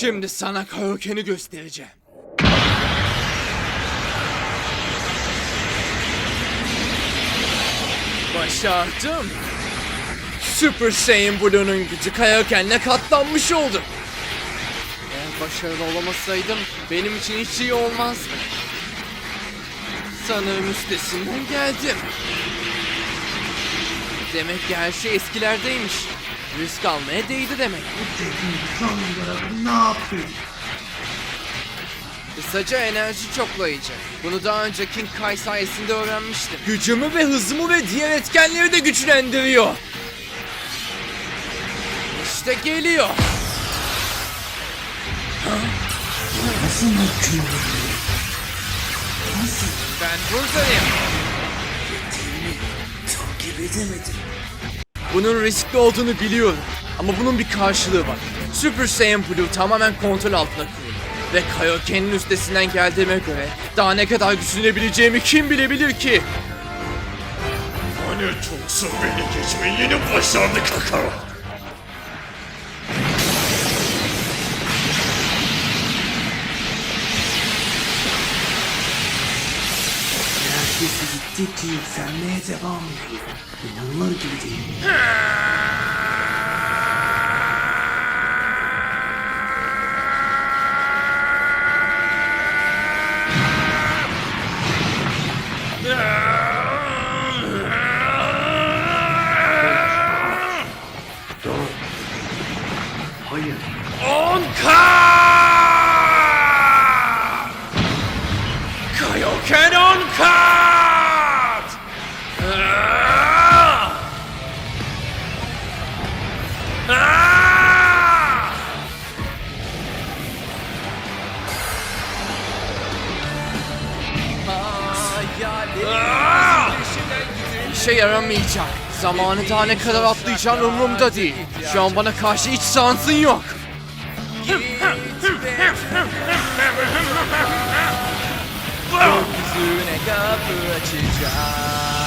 Şimdi sana Kaioken'i göstereceğim. Başardım. Super Saiyan Blue'nun gücü Kaioken'le katlanmış oldu. Eğer başarılı olamasaydım benim için hiç iyi olmazdı. Sanırım üstesinden geldim. Demek ki her şey eskilerdeymiş. Risk almaya değdi demek. Son olarak ne yapayım? Kısaca enerji çoklayıcı. Bunu daha önce King Kai sayesinde öğrenmiştim. Gücümü ve hızımı ve diğer etkenleri de güçlendiriyor. İşte geliyor. Nasıl mümkün? Ben buradayım. Takip edemedim. Bunun riskli olduğunu biliyorum. Ama bunun bir karşılığı var. Super Saiyan Blue tamamen kontrol altına kurulu. Ve Kaioken'in üstesinden geldiğime göre daha ne kadar güçlenebileceğimi kim bilebilir ki? Lanet olsun beni geçmeyi yeni başardı Kakao. Herkesi gittikçe yükselmeye devam ediyor. İnanılır gibi değil. Hayır. Onka! Kaioken Onkat! Ah! Ah! Ah! İşe yaramayacak. Zamanı daha ne kadar atlayacağın umurumda değil. Şu an bana karşı hiç şansın yok. Gökyüzüne kapı açacağım.